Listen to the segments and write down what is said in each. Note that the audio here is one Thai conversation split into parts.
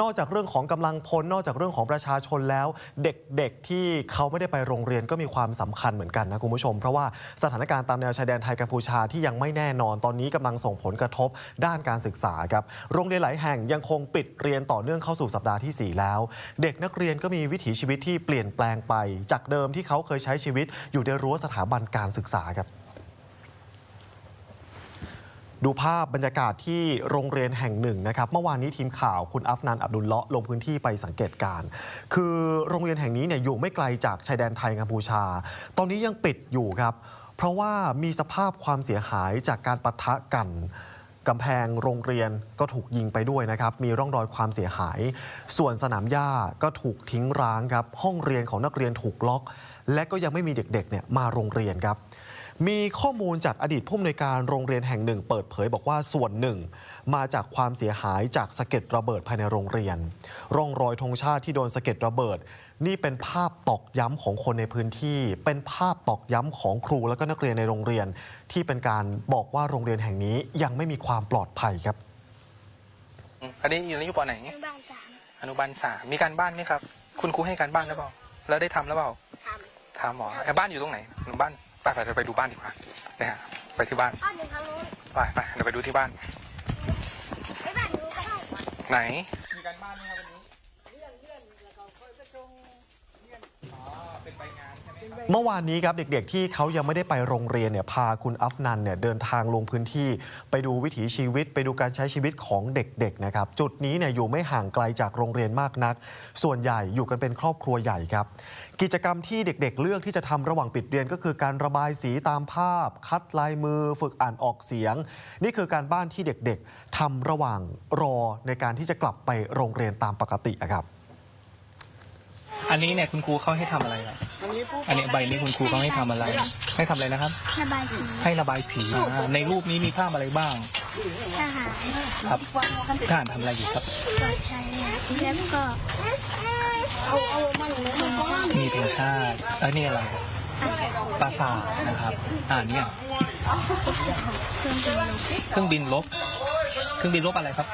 นอกจากเรื่องของกำลังพลนอกจากเรื่องของประชาชนแล้ว เด็กๆที่เขาไม่ได้ไปโรงเรียนก็มีความสำคัญเหมือนกันนะคุณผู้ชม เพราะว่าสถานการณ์ตามแนวชายแดนไทยกัมพูชาที่ยังไม่แน่นอนตอนนี้กำลังส่งผลกระทบด้านการศึกษาครับโรงเรียนหลายแห่งยังคงปิดเรียนต่อเนื่องเข้าสู่สัปดาห์ทีสี่ 4 แล้ว เด็กนักเรียนก็มีวิถีชีวิตที่เปลี่ยนแปลงไป จากเดิมที่เขาเคยใช้ชีวิตอยู่ในรั้วสถาบันการศึกษาครับ ดูภาพบรรยากาศที่โรงเรียนแห่งหนึ่งนะครับ เมื่อวานนี้ทีมข่าวคุณอัฟนันอับดุลเลาะลงพื้นที่ไปสังเกตการ คือโรงเรียนแห่งนี้เนี่ยอยู่ไม่ไกลจากชายแดนไทยกัมพูชา ตอนนี้ยังปิดอยู่ครับ เพราะว่ามีสภาพความเสียหายจากการปะทะกันกำแพงโรงเรียนก็ถูกยิงไปด้วยนะครับ มีร่องรอยความเสียหาย ส่วนสนามหญ้าก็ถูกทิ้งร้างครับ ห้องเรียนของนักเรียนถูกล็อก และก็ยังไม่มีเด็กๆเนี่ยมาโรงเรียนครับ มีข้อมูลจากอดีตผู้อำนวยการโรงเรียนแห่งหนึ่ง เปิดเผยบอกว่าส่วนหนึ่ง มาจากความเสียหายจากสะเก็ดระเบิดภายในโรงเรียน ร่องรอยธงชาติที่โดนสะเก็ดระเบิด นี่เป็นภาพตอกย้ำของคนในพื้นที่ เป็นภาพตอกย้ำของครูและก็นักเรียนในโรงเรียน ที่เป็นการบอกว่าโรงเรียนแห่งนี้ยังไม่มีความปลอดภัยครับอืมอันนี้อยู่ในยุคปอไหนอนุบาลสามอนุบาลสามมีการบ้านไหมครับ คุณครูให้การบ้านหรือเปล่า แล้วได้ทำหรือเปล่าททำหมอไอ้บ้านอยู่ตรงไหนหนูบ้าน ไปไปเราไปดูบ้านดีกว่านะฮะไปที่บ้านำอ้อหนึ่งทางนู้นไปไปเดี๋ยวไปดูที่บ้านไอ้บ้านนู้นก็ได้ ไหน มีการบ้านไหมครับวันนี้ เมื่อวานนี้ครับเด็กๆ ที่เขายังไม่ได้ไปโรงเรียนเนี่ยพาคุณอัฟนันเนี่ยเดินทางลงพื้นที่ ไปดูวิถีชีวิต ไปดูการใช้ชีวิตของเด็กๆนะครับจุดนี้เนี่ยอยู่ไม่ห่างไกลจากโรงเรียนมากนัก ส่วนใหญ่อยู่กันเป็นครอบครัวใหญ่ครับ กิจกรรมที่เด็กๆ เลือกที่จะทำระหว่างปิดเรียนก็คือการระบายสีตามภาพ คัดลายมือ ฝึกอ่านออกเสียง นี่คือการบ้านที่เด็กๆทำระหว่างรอในการที่จะกลับไปโรงเรียนตามปกติครับ อันนี้เนี่ยคุณครูเขาให้ทำอะไรครับ อันนี้ใบนี้คุณครูเขาให้ทำอะไร ให้ทำอะไรนะครับ ระบายสีให้ระบายสีอ่าในรูปนี้มีภาพอะไรบ้าง ทหารครับทหารทำอะไรอยู่ครับ ก็ใช้แล้วก็เอาเอามันลงก้อนมีเพลงชาติเอันนี้อะไรปราสาทนะครับ อ่าเนี่ยเครื่องบินลงเครื่องบินลบ เครื่องบินลบอะไรครับ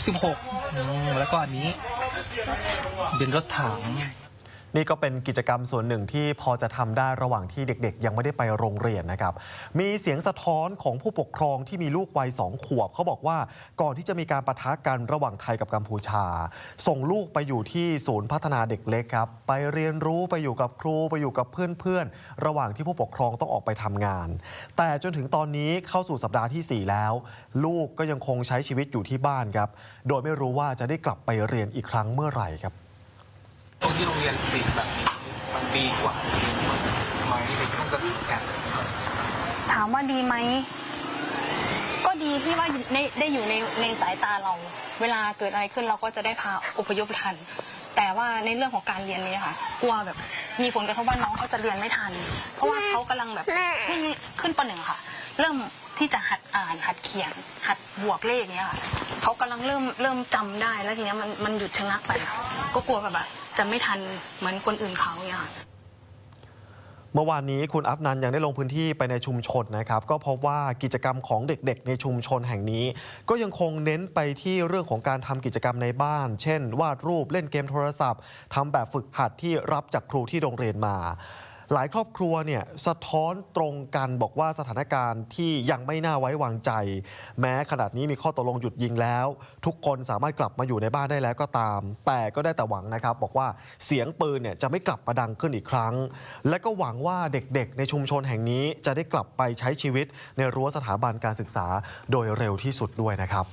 F16 อืมแล้วก็อันนี้บินรถถัง นี่ก็เป็นกิจกรรมส่วนหนึ่งที่พอจะทำได้ระหว่างที่เด็ก ๆ ยังไม่ได้ไปโรงเรียนนะครับ มีเสียงสะท้อนของผู้ปกครองที่มีลูกวัยสองขวบเขาบอกว่าก่อนที่จะมีการประทะกันระหว่างไทยกับกัมพูชา ส่งลูกไปอยู่ที่ศูนย์พัฒนาเด็กเล็กครับ ไปเรียนรู้ไปอยู่กับครูไปอยู่กับเพื่อนๆระหว่างที่ผู้ปกครองต้องออกไปทำงาน แต่จนถึงตอนนี้เข้าสู่สัปดาห์ทีสี่ 4 แล้ว ลูกก็ยังคงใช้ชีวิตอยู่ที่บ้านครับ โดยไม่รู้ว่าจะได้กลับไปเรียนอีกครั้งเมื่อไหร่ครับ ตรงที่โรงเรียนปิดแบบนี้มันดีกว่าไหมในช่วงสถานการณ์ถามว่าดีไหม ก็ดีที่ว่าได้ได้อยู่ในในสายตาเรา เวลาเกิดอะไรขึ้นเราก็จะได้พาอพยพทัน แต่ว่าในเรื่องของการเรียนนี้ค่ะ กลัวแบบมีผลกระทบว่าน้องเขาจะเรียนไม่ทัน เพราะว่าเขากำลังแบบเพิ่งขึ้นปหนึ่งค่ะ เริ่มที่จะหัดอ่านหัดเขียน หัดบวกเลขเนี้ยค่ะเขากำลังเริ่มเริ่มจำได้แล้วทีเนี้ยมันมันหยุดชะงักไป ก็กลัวแบบว่า จะไม่ทันเหมือนคนอื่นเขาเนี่ยค่ะเมื่อวานนี้คุณอัฟนันยังได้ลงพื้นที่ไปในชุมชนนะครับ ก็พบว่ากิจกรรมของเด็กๆ ในชุมชนแห่งนี้ ก็ยังคงเน้นไปที่เรื่องของการทำกิจกรรมในบ้าน เช่น วาดรูปเล่นเกมโทรศัพท์ทำแบบฝึกหัดที่รับจากครูที่โรงเรียนมา หลายครอบครัวเนี่ยสะท้อนตรงกันบอกว่าสถานการณ์ที่ยังไม่น่าไว้วางใจ แม้ขนาดนี้มีข้อตกลงหยุดยิงแล้ว ทุกคนสามารถกลับมาอยู่ในบ้านได้แล้วก็ตาม แต่ก็ได้แต่หวังนะครับ บอกว่าเสียงปืนเนี่ยจะไม่กลับมาดังขึ้นอีกครั้ง และก็หวังว่าเด็กๆ ในชุมชนแห่งนี้จะได้กลับไปใช้ชีวิตในรั้วสถาบันการศึกษาโดยเร็วที่สุดด้วยนะครับ